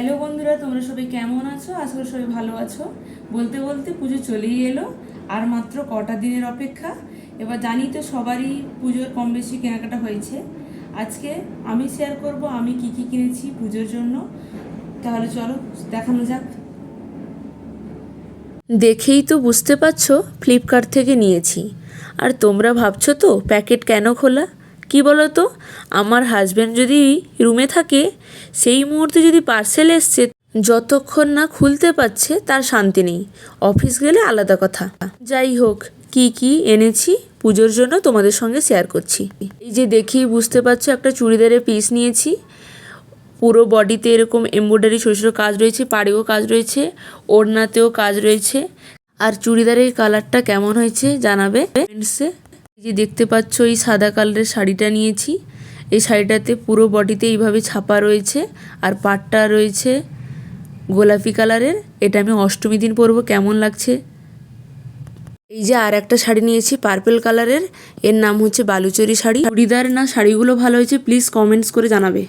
Hello বন্ধুরা, তোমরা সবাই কেমন আছো? করি সবাই ভালো আছো। বলতে বলতে পুজো চলেই এলো, আর মাত্র কটা দিনের অপেক্ষা। এবার জানি তো সবারই পুজোর কম বেশি কেনাকাটা হয়েছে। আজকে আমি শেয়ার করব, আমি কি কি কিনেছি পুজোর জন্য। তাহলে চলো, দেখানো যাক। দেখেই তো বুঝতে পারছ ফ্লিপকার্ট থেকে নিয়েছি। আর তোমরা ভাবছ তো, প্যাকেট কেন খোলা? কি বলো তো আমার হাজব্যান্ড যদি রুমে থাকে, সেই মুহূর্তে যদি পার্সেল এসছে, যতক্ষণ না খুলতে পারছে, তার শান্তি নেই। অফিস গেলে আলাদা কথা। যাই হোক, কি কি এনেছি, পুজোর জন্য তোমাদের সঙ্গে শেয়ার করছি। এই যে দেখেই বুঝতে পারছ, একটা চুড়িদারের পিস নিয়েছি। পুরো বডিতে এরকম এমব্রয়ডারি ছোটো ছোটো কাজ রয়েছে, পাড়েও কাজ রয়েছে, ওড়নাতেও কাজ রয়েছে। আর চুড়িদারের কালারটা কেমন হয়েছে জানাবে এই যে দেখতে পাচ্ছ, এই সাদা কালারের শাড়িটা নিয়েছি। এই শাড়িটাতে পুরো বডিতে এইভাবে ছাপা রয়েছে, আর পাটটা রয়েছে গোলাপি কালারের। এটা আমি অষ্টমী দিন পরবো, কেমন লাগছে? এই যে আর একটা শাড়ি নিয়েছি, পার্পেল কালারের। এর নাম হচ্ছে বালুচরি শাড়ি। চুড়িদার না, শাড়িগুলো ভালো হয়েছে, প্লিজ কমেন্টস করে জানাবে।